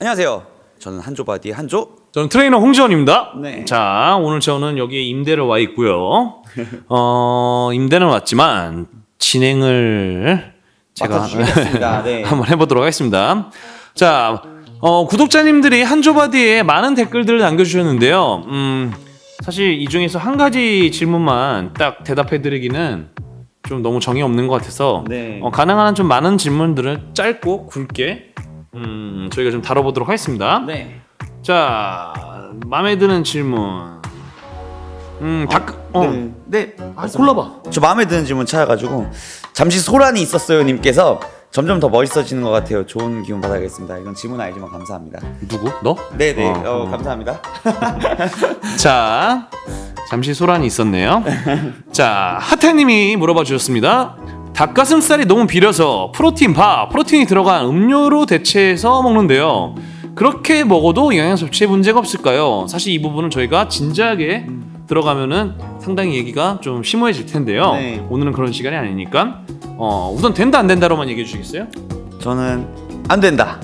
안녕하세요. 저는 한조바디 한조. 저는 트레이너 홍지원입니다. 네. 자, 오늘 저는 여기에 임대를 와 있고요. 어, 임대는 왔지만 진행을 제가 맡아주시겠습니다. 네. 한번 해보도록 하겠습니다. 자, 어, 구독자님들이 한조바디에 많은 댓글들을 남겨주셨는데요. 음, 사실 이 중에서 한 가지 질문만 딱 대답해드리기는 좀 너무 정이 없는 것 같아서 네. 어, 가능한 한 좀 많은 질문들을 짧고 굵게 음, 저희가 좀 다뤄보도록 하겠습니다. 네. 자, 마음에 드는 질문. 음, 닭, 어, 네. 네. 아, 골라봐. 저 마음에 드는 질문 찾아가지고 잠시 소란이 있었어요 님께서 점점 더 멋있어지는 것 같아요. 좋은 기운 받아야겠습니다. 이건 질문 아니지만 감사합니다. 누구? 너? 네네. 어, 어, 어. 감사합니다. 자, 잠시 소란이 있었네요. 자, 하태님이 물어봐 주셨습니다. 닭가슴살이 너무 비려서 프로틴 바, 프로틴이 들어간 음료로 대체해서 먹는데요. 그렇게 먹어도 영양 섭취에 문제가 없을까요? 사실 이 부분은 저희가 진지하게 들어가면은 상당히 얘기가 좀 심오해질 텐데요. 네. 오늘은 그런 시간이 아니니까 어, 우선 된다 안 된다로만 얘기해 주시겠어요? 저는 안 된다.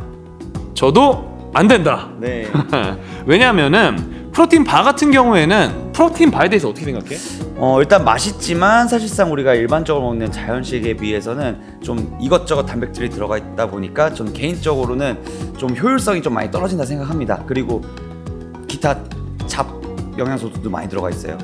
저도 안 된다. 네. 왜냐하면은 프로틴 바 같은 경우에는 프로틴 바에 대해서 어떻게 생각해? 어 일단 맛있지만 사실상 우리가 일반적으로 먹는 자연식에 비해서는 좀 이것저것 단백질이 들어가 있다 보니까 저는 개인적으로는 좀 효율성이 좀 많이 떨어진다 생각합니다. 그리고 기타 잡 영양소도 많이 들어가 있어요.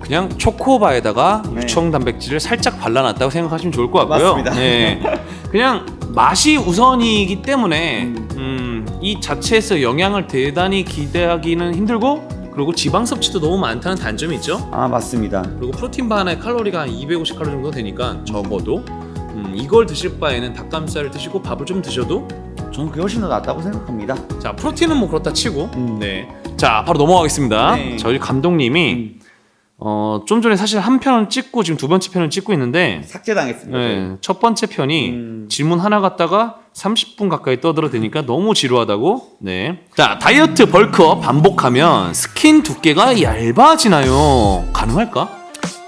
그냥 초코바에다가 네. 유청 단백질을 살짝 발라놨다고 생각하시면 좋을 것 같고요. 맞습니다. 네. 그냥 맛이 우선이기 때문에 음, 이 자체에서 영양을 대단히 기대하기는 힘들고 그리고 지방 섭취도 너무 많다는 단점이 있죠. 아 맞습니다. 그리고 프로틴 바 하나에 칼로리가 한 250칼로리 정도 되니까 적어도 음, 이걸 드실 바에는 닭가슴살을 드시고 밥을 좀 드셔도 저는 그게 훨씬 더 낫다고 생각합니다. 자 프로틴은 뭐 그렇다 치고 음. 네. 자 바로 넘어가겠습니다. 네. 저희 감독님이 음. 어, 좀 전에 사실 한 편을 찍고 지금 두 번째 편을 찍고 있는데 삭제당했습니다. 네, 첫 번째 편이 음. 질문 하나 갖다가 30분 가까이 떠들어대니까 너무 지루하다고. 네. 자, 다이어트 벌크업 반복하면 스킨 두께가 얇아지나요? 가능할까?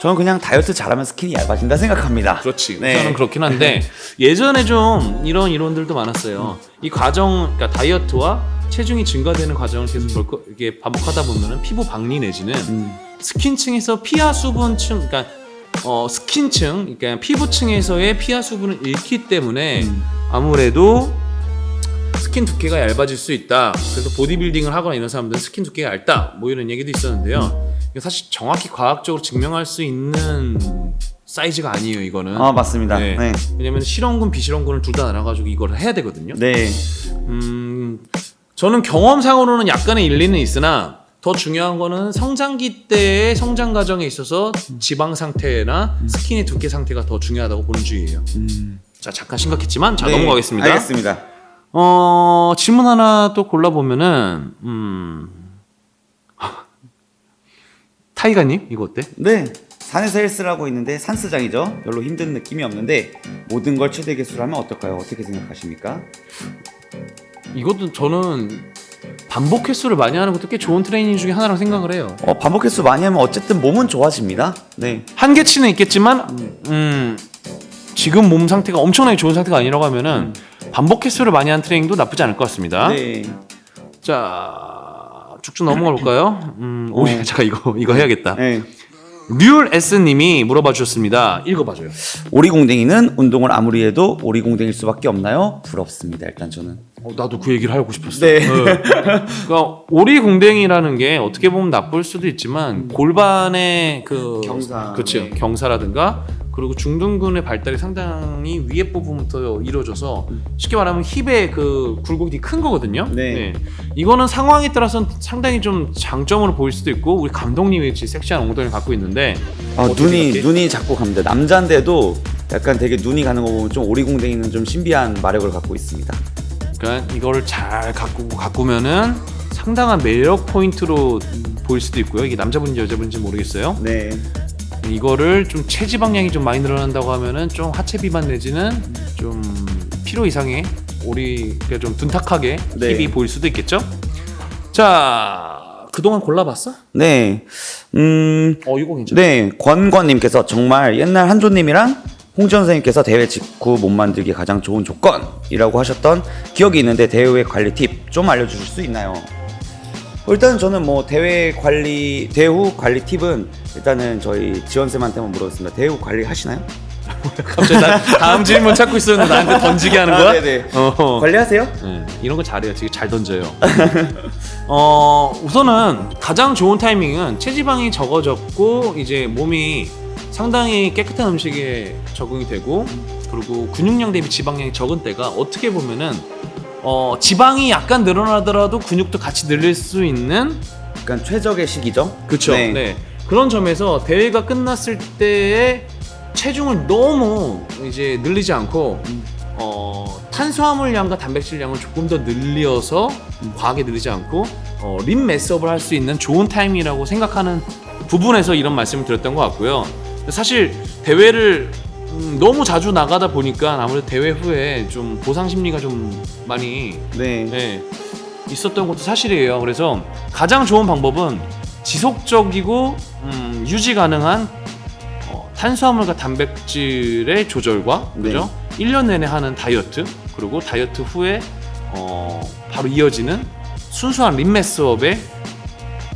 저는 그냥 다이어트 잘하면 스킨이 얇아진다 생각합니다. 그렇지. 네. 우선은 그렇긴 한데 예전에 좀 이런 이론들도 많았어요. 이 과정, 그러니까 다이어트와 체중이 증가되는 과정을 계속 벌크, 이게 반복하다 보면은 피부 박리 내지는 음. 스킨층에서 피하 수분층, 그러니까 어, 스킨층, 그러니까 피부층에서의 피하 수분을 잃기 때문에 음. 아무래도 스킨 두께가 얇아질 수 있다. 그래서 보디빌딩을 하거나 이런 사람들은 스킨 두께가 얇다. 뭐 이런 얘기도 있었는데요. 이거 사실 정확히 과학적으로 증명할 수 있는 사이즈가 아니에요. 이거는. 아 맞습니다. 네. 네. 왜냐면 실험군, 비실험군을 둘 다 나눠가지고 이걸 해야 되거든요. 네. 음, 저는 경험상으로는 약간의 일리는 있으나 더 중요한 거는 성장기 때의 성장 과정에 있어서 지방 상태나 스킨의 두께 상태가 더 중요하다고 보는 주의예요. 음. 자 잠깐 심각했지만 자 네, 넘어가겠습니다. 알겠습니다. 어 질문 하나 또 골라 보면은 음 타이가님 이거 어때? 네. 산에서 헬스를 하고 있는데 산스장이죠. 별로 힘든 느낌이 없는데 모든 걸 최대 개수로 하면 어떨까요? 어떻게 생각하십니까? 이것도 저는 반복 횟수를 많이 하는 것도 꽤 좋은 트레이닝 중에 하나라고 생각을 해요. 어, 반복 횟수 많이 하면 어쨌든 몸은 좋아집니다. 네. 한계치는 있겠지만 음 지금 몸 상태가 엄청나게 좋은 상태가 아니라고 하면은 반복 횟수를 많이 한 트레이닝도 나쁘지 않을 것 같습니다. 네. 자 쭉쭉 넘어가 볼까요? 음, 어. 잠깐 이거 이거 해야겠다. 네. 류얼 S님이 물어봐 주셨습니다. 읽어봐줘요. 오리공댕이는 운동을 아무리 해도 오리공댕일 수밖에 없나요? 부럽습니다. 일단 저는. 어, 나도 그 얘기를 하고 싶었어. 네. 그러니까 오리공댕이라는 게 어떻게 보면 나쁠 수도 있지만 골반의 그 경사. 그렇죠 네. 경사라든가 그리고 중둔근의 발달이 상당히 위에 부분부터 이루어져서 쉽게 말하면 힙의 그 굴곡이 큰 거거든요. 네. 이거는 상황에 따라서는 상당히 좀 장점으로 보일 수도 있고 우리 감독님이 지금 섹시한 엉덩이를 갖고 있는데 아, 어떻게 눈이 생각해? 눈이 자꾸 갑니다. 남자인데도 약간 되게 눈이 가는 거 보면 좀 오리공댕이는 좀 신비한 마력을 갖고 있습니다. 그러니까 이거를 잘 가꾸고 가꾸면은 상당한 매력 포인트로 보일 수도 있고요. 이게 남자분인지 여자분인지 모르겠어요. 네. 이거를 좀 체지방량이 좀 많이 늘어난다고 하면은 좀 하체 비만 내지는 좀 필요 이상의 오리 그러니까 좀 둔탁하게 네. 힙이 보일 수도 있겠죠. 자 그동안 골라봤어? 네. 음, 어 이거 괜찮아. 네. 권권님께서 정말 옛날 한조님이랑 홍지원 선생님께서 대회 직후 몸 만들기 가장 좋은 조건이라고 하셨던 기억이 있는데 대회 후 관리 팁 좀 알려주실 수 있나요? 일단 저는 뭐 대회 관리 대회 후 관리 팁은 일단은 저희 지원 쌤한테만 물어봤습니다. 대회 후 관리 하시나요? 갑자기 나 다음 질문 찾고 있었는데 나한테 던지게 하는 거야? 아, 네네. 어. 관리하세요? 네, 이런 거 잘해요. 되게 잘 던져요. 어, 우선은 가장 좋은 타이밍은 체지방이 적어졌고 이제 몸이 상당히 깨끗한 음식에 적응이 되고 그리고 근육량 대비 지방량이 적은 때가 어떻게 보면은 어, 지방이 약간 늘어나더라도 근육도 같이 늘릴 수 있는 약간 최적의 시기죠. 그쵸. 네. 네. 그런 점에서 대회가 끝났을 때의 체중을 너무 이제 늘리지 않고 어, 탄수화물량과 단백질량을 조금 더 늘려서 과하게 늘리지 않고 어, 림 매스업을 할 수 있는 좋은 타임이라고 생각하는 부분에서 이런 말씀을 드렸던 것 같고요. 사실 대회를 음, 너무 자주 나가다 보니까 아무래도 대회 후에 좀 보상 심리가 좀 많이 네. 네, 있었던 것도 사실이에요. 그래서 가장 좋은 방법은 지속적이고 음, 유지 가능한 어, 탄수화물과 단백질의 조절과 네. 그죠? 1년 내내 하는 다이어트 그리고 다이어트 후에 어, 바로 이어지는 순수한 림매스업에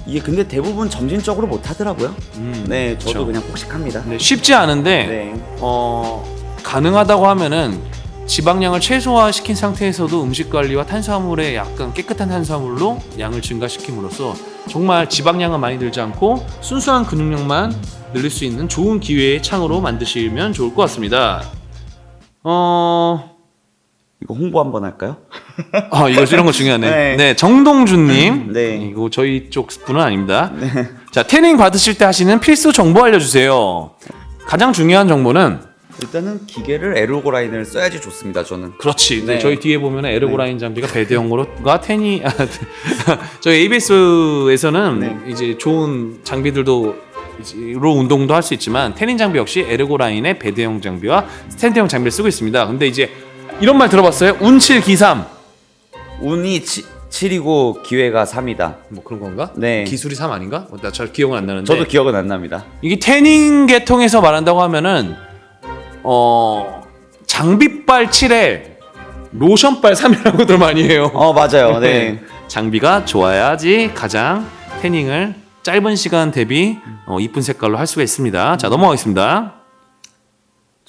이게 근데 대부분 점진적으로 못 하더라고요. 음, 네, 저도 그쵸. 그냥 폭식합니다. 네, 쉽지 않은데 네. 어, 가능하다고 하면은 지방량을 최소화시킨 상태에서도 음식 관리와 탄수화물의 약간 깨끗한 탄수화물로 양을 증가시킴으로써 정말 지방량은 많이 들지 않고 순수한 근육량만 늘릴 수 있는 좋은 기회의 창으로 만드시면 좋을 것 같습니다. 어, 이거 홍보 한번 할까요? 아 이거 이런 거 중요하네. 네. 네, 정동준님. 네. 이거 저희 쪽 분은 아닙니다. 자, 태닝 받으실 때 하시는 필수 정보 알려주세요. 가장 중요한 정보는 일단은 기계를 에로고 라인을 써야지 좋습니다. 저는. 그렇지. 네. 저희 뒤에 보면 에르고라인 장비가 배대형으로가 테니 아, 저희 ABS에서는 네. 이제 좋은 장비들도 로 운동도 할 수 있지만 테닌 장비 역시 에르고라인의 배대형 장비와 스탠드형 장비를 쓰고 있습니다. 근데 이제 이런 말 들어봤어요? 운칠 기삼. 운이 7이고 기회가 3이다. 뭐 그런 건가? 네. 기술이 3 아닌가? 나 잘 기억은 안 나는데. 저도 기억은 안 납니다. 이게 태닝 계통에서 말한다고 하면은 어 장비빨 7에 로션빨 3이라고들 많이 해요. 어, 맞아요. 네. 장비가 좋아야지 가장 태닝을 짧은 시간 대비 어, 이쁜 색깔로 할 수가 있습니다. 자 넘어가겠습니다.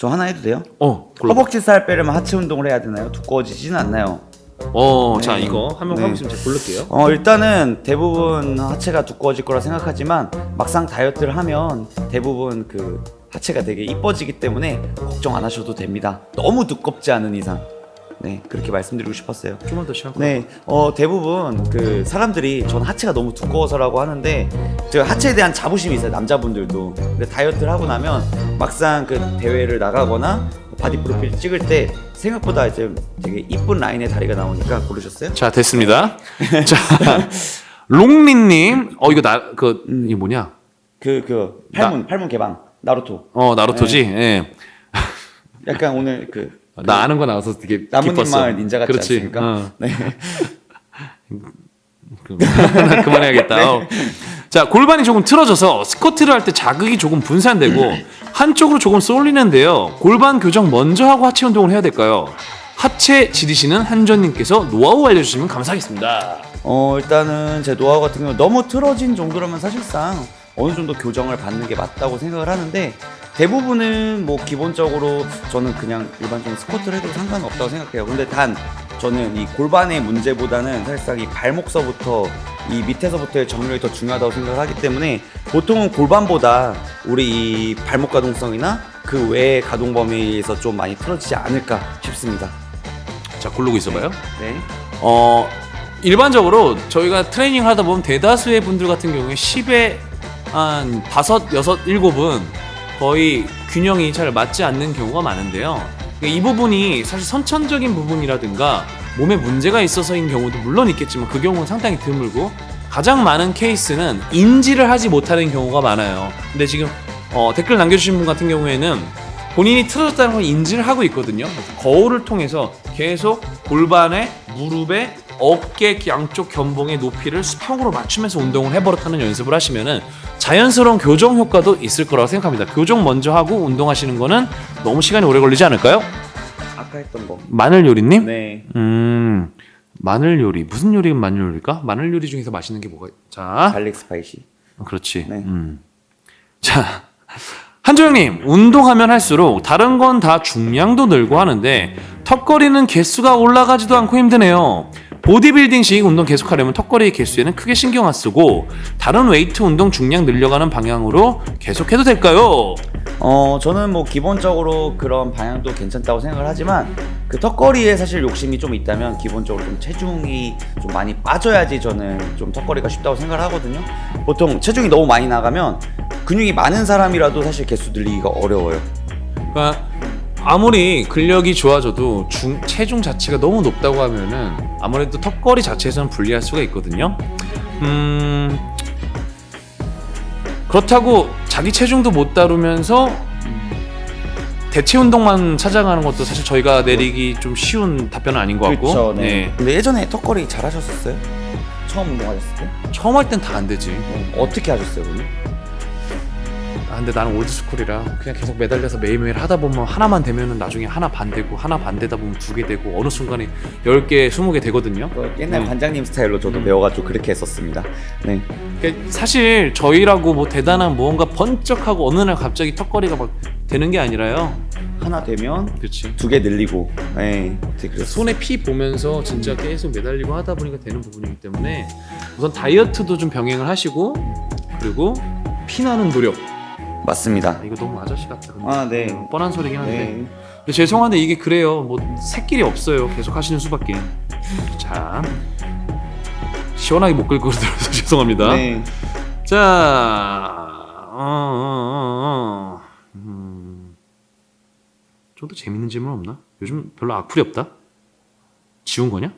저 하나 해도 돼요? 어, 골라. 허벅지 살 빼려면 하체 운동을 해야 되나요? 두꺼워지진 않나요? 어, 자 네. 이거 한명 네. 하고 있으면 제가 고를게요. 어, 일단은 대부분 하체가 두꺼워질 거라 생각하지만 막상 다이어트를 하면 대부분 그 하체가 되게 이뻐지기 때문에 걱정 안 하셔도 됩니다. 너무 두껍지 않은 이상. 네, 그렇게 말씀드리고 싶었어요. 좀만 더 시간. 네, 어, 대부분 그 사람들이 전 하체가 너무 두꺼워서라고 하는데 제가 하체에 대한 자부심이 있어요 남자분들도. 근데 다이어트를 하고 나면 막상 그 대회를 나가거나 바디 프로필 찍을 때 생각보다 이제 되게 이쁜 라인의 다리가 나오니까 고르셨어요? 자 됐습니다. 자 롱리님, 어 이거 나그 이게 뭐냐? 그 그 팔문 팔문 개방 나루토. 어 나루토지. 예. 약간 오늘 그 나 아는 거 나와서 되게 나뭇잎. 마을 닌자 같지 그렇지. 않습니까? 어. 네. 그- 그만해야겠다. 어. 자 골반이 조금 틀어져서 스쿼트를 할 때 자극이 조금 분산되고 한쪽으로 조금 쏠리는데요. 골반 교정 먼저 하고 하체 운동을 해야 될까요? 하체 지리시는 한전님께서 노하우 알려주시면 감사하겠습니다. 어 일단은 제 노하우 같은 경우 너무 틀어진 정도라면 사실상 어느 정도 교정을 받는 게 맞다고 생각을 하는데 대부분은 뭐 기본적으로 저는 그냥 일반적인 스쿼트를 해도 상관없다고 생각해요. 근데 단 저는 이 골반의 문제보다는 사실상 이 발목서부터 이 밑에서부터의 정렬이 더 중요하다고 생각을 하기 때문에 보통은 골반보다 우리 이 발목 가동성이나 그 외의 가동 범위에서 좀 많이 틀어지지 않을까 싶습니다. 자 고르고 있어봐요. 네. 어 일반적으로 저희가 트레이닝 하다 보면 대다수의 분들 같은 경우에 10에 한 다섯, 여섯, 일곱은 거의 균형이 잘 맞지 않는 경우가 많은데요. 이 부분이 사실 선천적인 부분이라든가 몸에 문제가 있어서인 경우도 물론 있겠지만 그 경우는 상당히 드물고 가장 많은 케이스는 인지를 하지 못하는 경우가 많아요. 근데 지금 어, 댓글 남겨주신 분 같은 경우에는 본인이 틀어졌다는 걸 인지를 하고 있거든요. 거울을 통해서 계속 골반에 무릎에 어깨 양쪽 견봉의 높이를 수평으로 맞추면서 운동을 해버릇하는 연습을 하시면은 자연스러운 교정 효과도 있을 거라고 생각합니다. 교정 먼저 하고 운동하시는 거는 너무 시간이 오래 걸리지 않을까요? 아까 했던 거. 마늘 요리님? 네. 음 마늘 요리 무슨 요리가 마늘 요리일까? 마늘 요리 중에서 맛있는 게 뭐가? 자 갈릭 스파이시. 그렇지. 네. 음. 자, 한조영님, 운동하면 할수록 다른 건 다 중량도 늘고 하는데 턱걸이는 개수가 올라가지도 않고 힘드네요. 보디빌딩식 운동 계속하려면 턱걸이 개수에는 크게 신경 안 쓰고 다른 웨이트 운동 중량 늘려가는 방향으로 계속해도 될까요? 어 저는 뭐 기본적으로 그런 방향도 괜찮다고 생각을 하지만 그 턱걸이에 사실 욕심이 좀 있다면 기본적으로 좀 체중이 좀 많이 빠져야지 저는 좀 턱걸이가 쉽다고 생각을 하거든요. 보통 체중이 너무 많이 나가면 근육이 많은 사람이라도 사실 개수 늘리기가 어려워요. 그러니까 아무리 근력이 좋아져도 중, 체중 자체가 너무 높다고 하면은 아무래도 턱걸이 자체에서는 불리할 수가 있거든요. 음 그렇다고 자기 체중도 못 다루면서 대체 운동만 찾아가는 것도 사실 저희가 내리기 좀 쉬운 답변은 아닌 것 같고 그렇죠. 네. 네. 근데 예전에 턱걸이 잘 하셨었어요? 처음 운동하셨을 때? 처음 할 땐 다 안 되지. 네. 어떻게 하셨어요, 그럼? 아, 근데 나는 올드스쿨이라 그냥 계속 매달려서 매일매일 하다 보면 하나만 되면은 나중에 하나 반 되고 하나 반 되다 보면 두 개 되고 어느 순간에 10개, 20개 되거든요. 그 옛날 음. 관장님 스타일로 저도 음. 배워가지고 그렇게 했었습니다. 네. 그러니까 사실 저희라고 뭐 대단한 무언가 번쩍하고 어느 날 갑자기 턱걸이가 막 되는 게 아니라요. 하나 되면 그렇지. 두개 늘리고. 네. 손에 피 보면서 진짜 계속 매달리고 하다 보니까 되는 부분이기 때문에 우선 다이어트도 좀 병행을 하시고 그리고 피나는 노력. 맞습니다. 아, 이거 너무 아저씨 같다. 근데. 아, 네. 음, 뻔한 소리긴 한데. 네. 근데 죄송한데 이게 그래요. 뭐 새길이 없어요. 계속 하시는 수밖에. 자 시원하게 못 끌고 들어서 죄송합니다. 네. 자, 어, 어, 어, 어. 음, 좀더 재밌는 질문 없나? 요즘 별로 악플이 없다. 지운 거냐?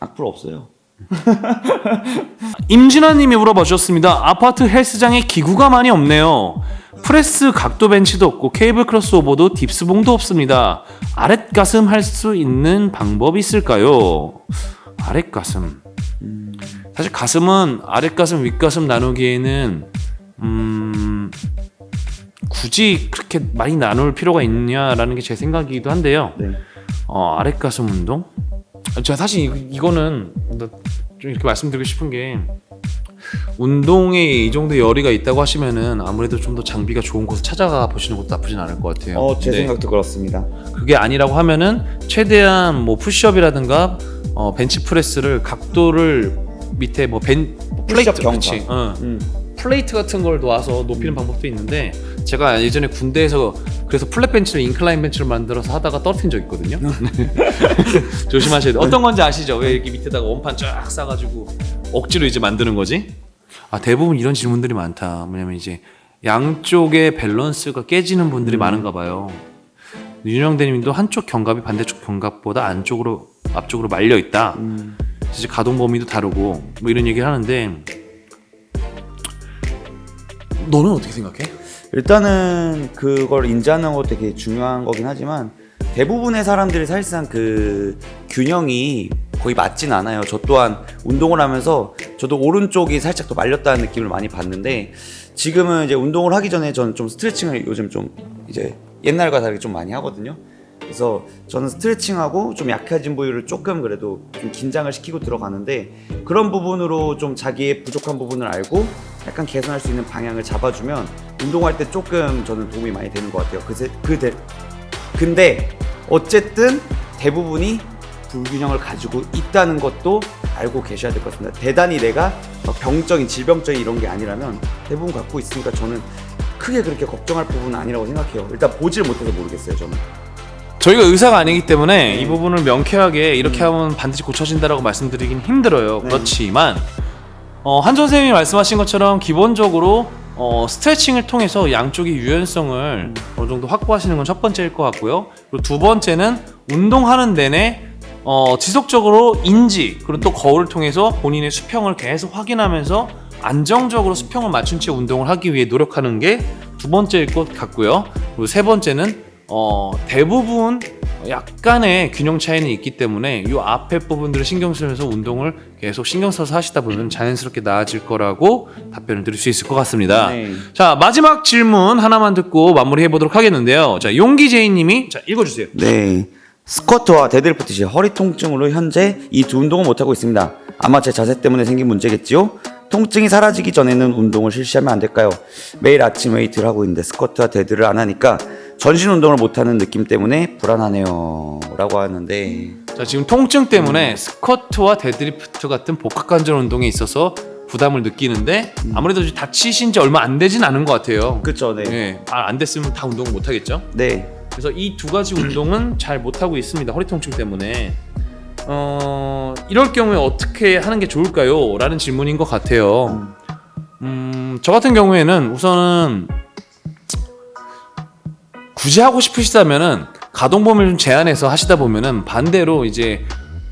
악플 없어요. 임진아님이 물어봐 주셨습니다. 아파트 헬스장에 기구가 많이 없네요. 프레스 각도 벤치도 없고 케이블 크로스오버도 딥스봉도 없습니다. 아랫 가슴 할 수 있는 방법이 있을까요? 아랫 가슴. 사실 가슴은 아랫 가슴 윗 가슴 나누기에는 음 굳이 그렇게 많이 나눌 필요가 있냐라는 게 제 생각이기도 한데요. 네. 어, 아랫 가슴 운동? 제가 사실 이, 이거는 나좀 이렇게 말씀드리고 싶은 게 운동에 이 정도 열의가 있다고 하시면은 아무래도 좀 더 장비가 좋은 곳을 찾아가 보시는 것도 나쁘진 않을 것 같아요. 어, 제 근데 생각도 그렇습니다. 그게 아니라고 하면은 최대한 뭐 푸시업이라든가 어, 벤치 프레스를 각도를 밑에 뭐 벤 플레이트 푸시업 경사. 그렇지. 어. 음. 플레이트 같은 걸 놓아서 높이는 방법도 있는데 제가 예전에 군대에서 그래서 플랫 벤치를 인클라인 벤치를 만들어서 하다가 떨어뜨린 적 있거든요. 조심하셔야 돼요. 어떤 건지 아시죠? 왜 이렇게 밑에다가 원판 쫙 싸가지고 억지로 이제 만드는 거지? 아 대부분 이런 질문들이 많다. 뭐냐면 이제 양쪽의 밸런스가 깨지는 분들이 많은가 봐요. 윤영 대님도 한쪽 견갑이 반대쪽 견갑보다 안쪽으로 앞쪽으로 말려 있다. 음. 이제 가동 범위도 다르고 뭐 이런 얘기를 하는데 너는 어떻게 생각해? 일단은 그걸 인지하는 것도 되게 중요한 거긴 하지만 대부분의 사람들이 사실상 그 균형이 거의 맞진 않아요. 저 또한 운동을 하면서 저도 오른쪽이 살짝 더 말렸다는 느낌을 많이 받는데 지금은 이제 운동을 하기 전에 저는 좀 스트레칭을 요즘 좀 이제 옛날과 다르게 좀 많이 하거든요. 그래서 저는 스트레칭하고 좀 약해진 부위를 조금 그래도 좀 긴장을 시키고 들어가는데 그런 부분으로 좀 자기의 부족한 부분을 알고 약간 개선할 수 있는 방향을 잡아주면 운동할 때 조금 저는 도움이 많이 되는 것 같아요. 그세, 그 대, 근데 어쨌든 대부분이 불균형을 가지고 있다는 것도 알고 계셔야 될 것 같습니다. 대단히 내가 막 병적인 질병적인 이런 게 아니라면 대부분 갖고 있으니까 저는 크게 그렇게 걱정할 부분은 아니라고 생각해요. 일단 보질 못해서 모르겠어요. 저는. 저희가 의사가 아니기 때문에 네. 이 부분을 명쾌하게 이렇게 하면 반드시 고쳐진다라고 말씀드리긴 힘들어요. 네. 그렇지만 어, 한 선 생님이 말씀하신 것처럼 기본적으로 어, 스트레칭을 통해서 양쪽의 유연성을 어느 정도 확보하시는 건 첫 번째일 것 같고요. 그리고 두 번째는 운동하는 내내 어, 지속적으로 인지 그리고 또 거울을 통해서 본인의 수평을 계속 확인하면서 안정적으로 수평을 맞춘 채 운동을 하기 위해 노력하는 게 두 번째일 것 같고요. 그리고 세 번째는 어, 대부분 약간의 균형 차이는 있기 때문에 이 앞에 부분들을 신경 쓰면서 운동을 계속 신경 써서 하시다 보면 자연스럽게 나아질 거라고 답변을 드릴 수 있을 것 같습니다. 네. 자 마지막 질문 하나만 듣고 마무리해 보도록 하겠는데요. 자 용기 제이님이 자 읽어주세요. 네. 스쿼트와 데드리프트 시 허리 통증으로 현재 이 두 운동을 못하고 있습니다. 아마 제 자세 때문에 생긴 문제겠지요? 통증이 사라지기 전에는 운동을 실시하면 안 될까요? 매일 아침 웨이트를 하고 있는데 스쿼트와 데드를 안 하니까 전신 운동을 못하는 느낌 때문에 불안하네요. 라고 하는데 자 지금 통증 때문에 스쿼트와 데드리프트 같은 복합 관절 운동에 있어서 부담을 느끼는데 아무래도 이제 다치신 지 얼마 안 되진 않은 것 같아요. 그쵸 네. 예, 아, 안 됐으면 다 운동을 못 하겠죠. 네. 그래서 이 두 가지 운동은 잘 못 하고 있습니다. 허리 통증 때문에. 어, 이럴 경우에 어떻게 하는 게 좋을까요? 라는 질문인 것 같아요. 음, 저 같은 경우에는 우선은 굳이 하고 싶으시다면은 가동 범위를 좀 제한해서 하시다 보면은 반대로 이제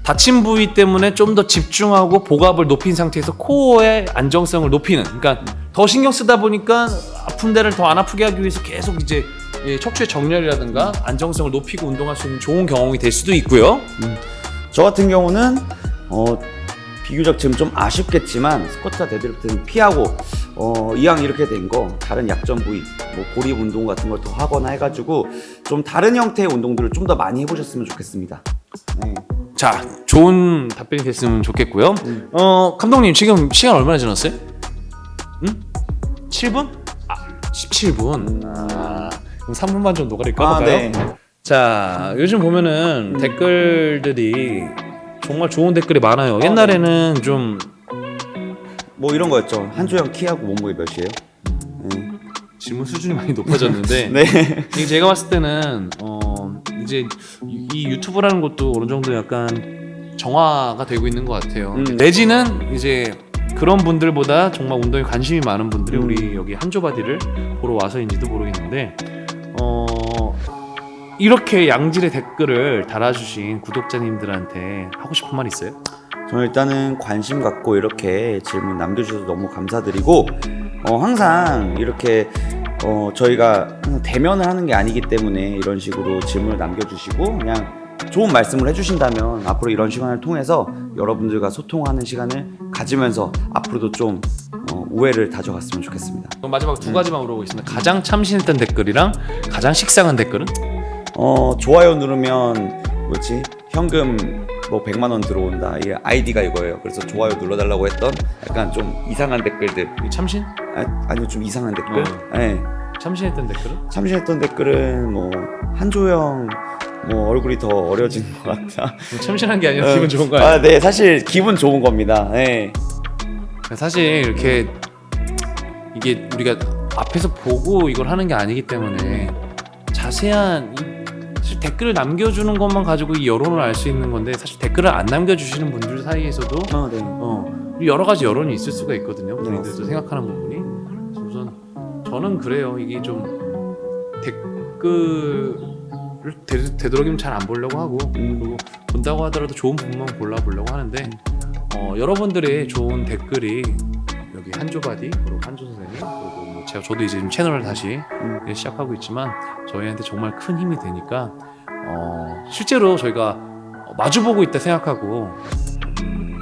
다친 부위 때문에 좀 더 집중하고 복압을 높인 상태에서 코어의 안정성을 높이는 그러니까 더 신경 쓰다 보니까 아픈 데를 더 안 아프게 하기 위해서 계속 이제 예, 척추의 정렬이라든가 안정성을 높이고 운동할 수 있는 좋은 경험이 될 수도 있고요. 저 같은 경우는 어 비교적 지금 좀 아쉽겠지만 스쿼트와 데드리프트는 피하고 어 이왕 이렇게 된 거 다른 약점 부위 뭐 고립 운동 같은 걸 더 하거나 해가지고 좀 다른 형태의 운동들을 좀 더 많이 해보셨으면 좋겠습니다. 네. 자, 좋은 답변이 됐으면 좋겠고요. 어, 감독님 지금 시간 얼마나 지났어요? 응? 7분? 아, 17분. 아, 그럼 3분만 좀 노가리 아, 까볼까요? 네. 자, 요즘 보면은 댓글들이 정말 좋은 댓글이 많아요. 옛날에는 좀 뭐 이런 거였죠. 한조영 키하고 몸무게 몇이에요? 네. 질문 수준이 많이 높아졌는데 네. 이게 제가 봤을 때는 어 이제 이- 이 유튜브라는 것도 어느 정도 약간 정화가 되고 있는 것 같아요. 음. 내지는 이제 그런 분들보다 정말 운동에 관심이 많은 분들이 음. 우리 여기 한조바디를 보러 와서인지도 모르겠는데 어 이렇게 양질의 댓글을 달아주신 구독자님들한테 하고 싶은 말 있어요? 저는 일단은 관심 갖고 이렇게 질문 남겨주셔서 너무 감사드리고 어, 항상 이렇게 어, 저희가 대면을 하는 게 아니기 때문에 이런 식으로 질문을 남겨주시고 그냥 좋은 말씀을 해주신다면 앞으로 이런 시간을 통해서 여러분들과 소통하는 시간을 가지면서 앞으로도 좀 어, 우애를 다져갔으면 좋겠습니다. 그럼 마지막 두 가지만 물어보겠습니다. 가장 참신했던 댓글이랑 가장 식상한 댓글은? 어, 좋아요 누르면 뭐지 현금 뭐 100만 원 들어온다 이 아이디가 이거예요. 그래서 좋아요 눌러달라고 했던 약간 좀 이상한 댓글들 참신? 아, 아니요 좀 이상한 댓글. 어. 네. 참신했던 댓글은? 참신했던 댓글은 뭐 한조영 뭐 얼굴이 더 어려진 것 같다. 뭐 참신한 게 아니라 기분 좋은 거 아니에요? 아, 네 사실 기분 좋은 겁니다. 네. 사실 이렇게 이게 우리가 앞에서 보고 이걸 하는 게 아니기 때문에 자세한 댓글을 남겨주는 것만 가지고 이 여론을 알 수 있는 건데 사실 댓글을 안 남겨주시는 분들 사이에서도 아, 네. 어 여러 가지 여론이 있을 수가 있거든요. 네, 본인들도 맞습니다. 생각하는 부분이. 그래서 우선 저는 그래요. 이게 좀 댓글을 되, 되도록이면 잘 안 보려고 하고 음. 그리고 본다고 하더라도 좋은 부분만 골라보려고 하는데 어, 여러분들의 좋은 댓글이 여기 한조바디 그리고 한조 선생님 그리고 뭐 제가 저도 이제 채널을 다시 음. 시작하고 있지만 저희한테 정말 큰 힘이 되니까 어, 실제로 저희가 마주보고 있다 생각하고 음,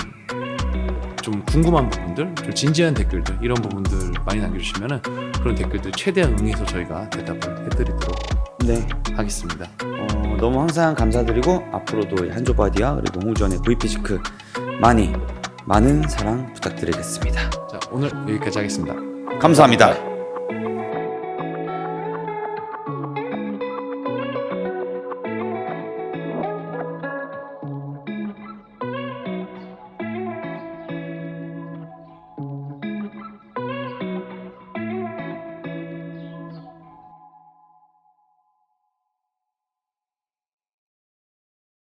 좀 궁금한 부분들, 좀 진지한 댓글들 이런 부분들 많이 남겨주시면은 그런 댓글들 최대한 응해서 저희가 대답을 해드리도록 네. 하겠습니다. 어, 너무 항상 감사드리고 앞으로도 이 한조바디와 그리고 홍우전의 VP시크 많이 많은 사랑 부탁드리겠습니다. 자 오늘 여기까지 하겠습니다. 감사합니다.